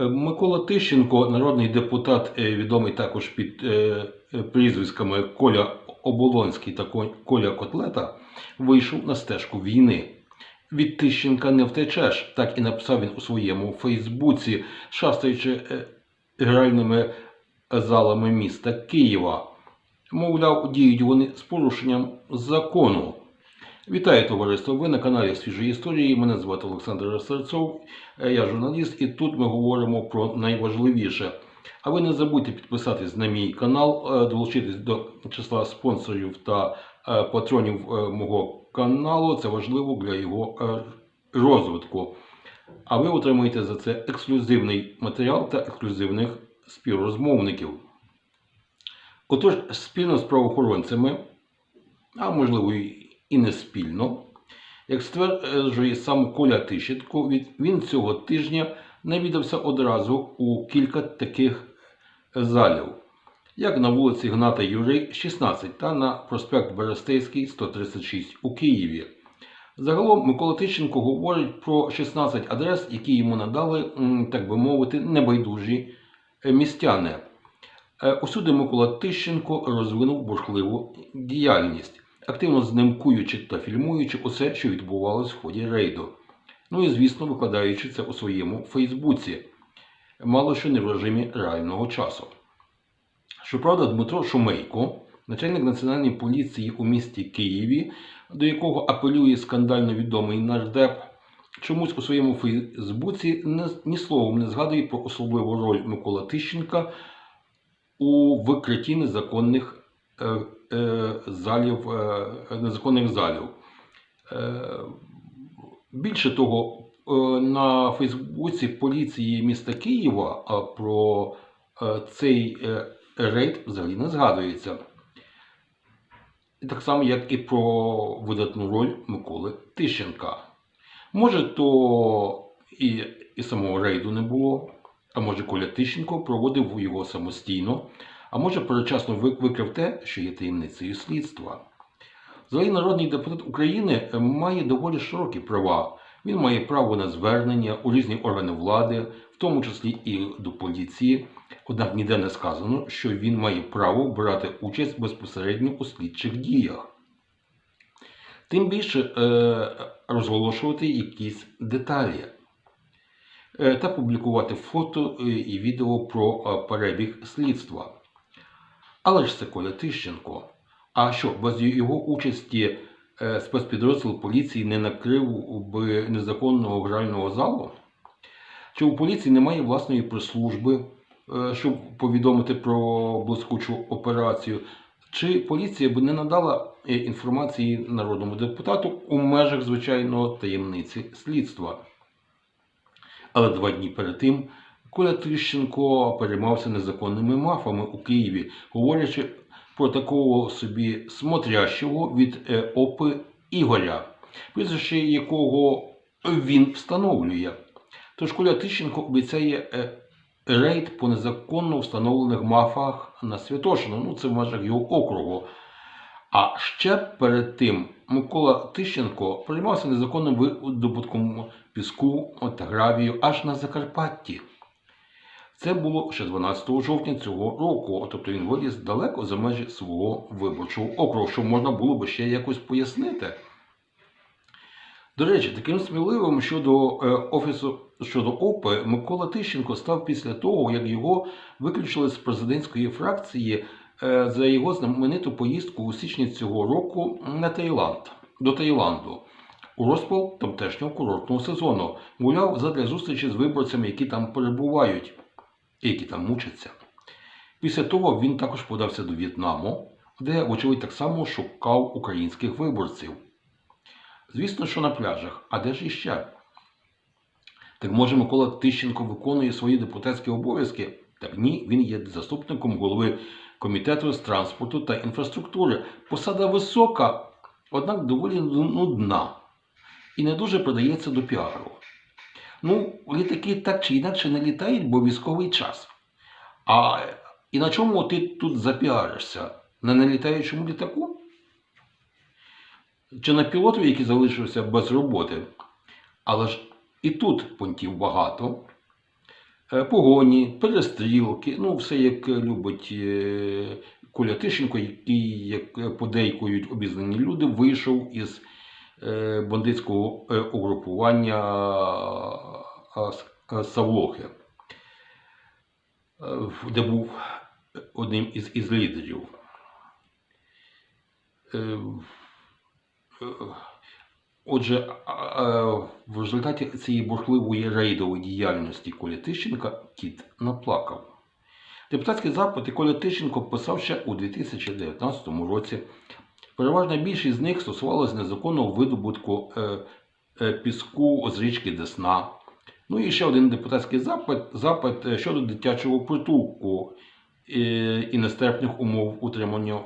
Е, Микола Тищенко, народний депутат, е, відомий також під е, прізвиськами Коля Оболонський та Коля Котлета, вийшов на стежку війни. Від Тищенка не втечеш, так і написав він у своєму Фейсбуці, шастаючи гральними залами міста Києва. Мовляв, діють вони з порушенням закону. Вітаю товариство! Ви на каналі Свіжої історії. Мене звати Олександр Серцов, е, я журналіст, і тут ми говоримо про найважливіше. А ви не забудьте підписатись на мій канал, е, долучитись до числа спонсорів та е, патронів мого каналу. Це важливо для його розвитку. А ви отримаєте за це ексклюзивний матеріал та ексклюзивних співрозмовників. Отож, спільно з правоохоронцями, а можливо і і не спільно, як стверджує сам Коля Тищенко, він цього тижня навідався одразу у кілька таких залів, як на вулиці Гната Юрий, 16 та на проспект Берестейський, 136 у Києві. Загалом Микола Тищенко говорить про 16 адрес, які йому надали, так би мовити, небайдужі е, містяни. Е, Усюди Микола Тищенко розвинув бурхливу діяльність, активно знимкуючи та фільмуючи усе, що відбувалось в ході рейду. Ну і, звісно, викладаючи це у своєму Фейсбуці, мало що не в режимі реального часу. Щоправда, Дмитро Шумейко, начальник національної поліції у місті Києві, до якого апелює скандально відомий нардеп, чомусь у своєму Фейсбуці ні словом не згадує про особливу роль Микола Тищенка у викритті незаконних залів, е, незаконних залів. Е, більше того, е, на Фейсбуці поліції міста Києва про е, цей е, рейд взагалі не згадується. Так само, як і про видатну роль Миколи Тищенка. Може, то і, і самого рейду не було, а може Коля Тищенко проводив його самостійно, а може передчасно викрив те, що є таємницею слідства. Взагалі народний депутат України е, має доволі широкі права. Він має право на звернення у різні органи влади, в тому числі і до поліції. Однак ніде не сказано, що він має право брати участь безпосередньо у слідчих діях. Тим більше е, розголошувати якісь деталі е, та публікувати фото е, і відео про е, перебіг слідства. Але ж це Коля Тищенко. А що, без його участі е, спецпідрозділ поліції не накрив би незаконного грального залу? Чи у поліції немає власної прес-служби, е, щоб повідомити про блискучу операцію? Чи поліція б не надала е, інформації народному депутату у межах звичайного таємниці слідства? Але два дні перед тим Коля Тищенко переймався незаконними мафами у Києві, говорячи про такого собі смотрящого від е, ОПИ Ігоря, прізвище якого він встановлює. Тож Коля Тищенко обіцяє е, рейд по незаконно встановлених мафах на Святошину, ну це в межах його округу. А ще перед тим Микола Тищенко приймався незаконним видобутком піску та гравію аж на Закарпатті. Це було ще 12 жовтня цього року, тобто він виліз далеко за межі свого виборчого округу, що можна було би ще якось пояснити. До речі, таким сміливим щодо е, офісу щодо ОПи Микола Тищенко став після того, як його виключили з президентської фракції е, за його знамениту поїздку у січні цього року на Таїланд до Таїланду у розпал тамтешнього курортного сезону. Гуляв задля зустрічі з виборцями, які там перебувають які там мучаться. Після того він також подався до В'єтнаму, де, вочевидь, так само шукав українських виборців. Звісно, що на пляжах, а де ж іще? Так може Микола Тищенко виконує свої депутатські обов'язки? Так ні, він є заступником голови комітету з транспорту та інфраструктури. Посада висока, однак доволі нудна і не дуже придається до піару. Ну, літаки так чи інакше не літають, бо військовий час. А і на чому ти тут запіаришся? На нелітаючому літаку? Чи на пілотові, який залишився без роботи? Але ж і тут понтів багато. Е, Погоні, перестрілки, ну все як любить е, Коля Тищенко, який, як подейкують обізнані люди, вийшов із бандитського е, угрупування е, е, Савлохи, е, де був одним із, із лідерів. Отже, в результаті цієї бурхливої рейдової діяльності Колі Тищенка кіт наплакав. Депутатський запит Коля Тищенко писав ще у 2019 році. Переважна більшість з них стосувалася незаконного видобутку е, е, піску з річки Десна. Ну і ще один депутатський запит, запит е, щодо дитячого притулку і нестерпних умов утримання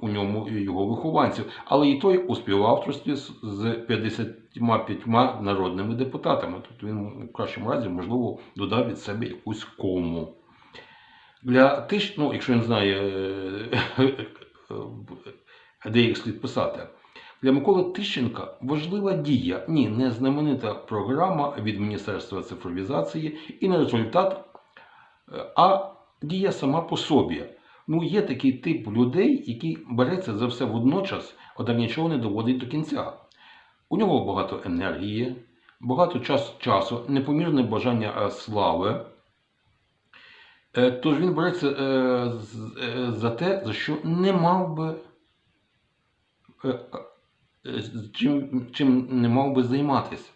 у ньому його вихованців. Але і той у співавторстві з- з 55 народними депутатами. Тобто він в кращому разі, можливо, додав від себе якусь кому. Для тиш, ну, якщо він знає, де їх слід писати. Для Миколи Тищенка важлива дія, ні, не знаменита програма від Міністерства цифровізації і не результат, е, а дія сама по собі. Ну, є такий тип людей, який береться за все водночас, однак нічого не доводить до кінця. У нього багато енергії, багато час, часу, непомірне бажання е, слави. Е, Тож він береться за те, за що не мав би чим, чим не мав би займатися.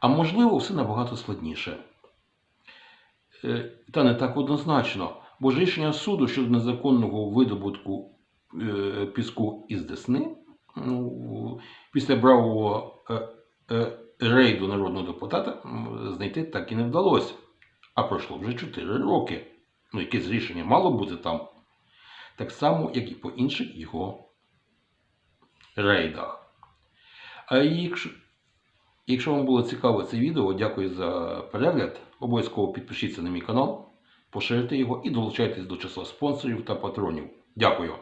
А можливо, все набагато складніше. Е, Та не так однозначно. Бо рішення суду щодо незаконного видобутку е, піску із Десни ну, після бравого е, е, рейду народного депутата знайти так і не вдалося. А пройшло вже 4 роки. Ну, якесь рішення мало бути там. Так само, як і по інших його рейдах. А якщо, якщо вам було цікаво це відео, дякую за перегляд. Обов'язково підпишіться на мій канал, поширте його і долучайтесь до числа спонсорів та патронів. Дякую.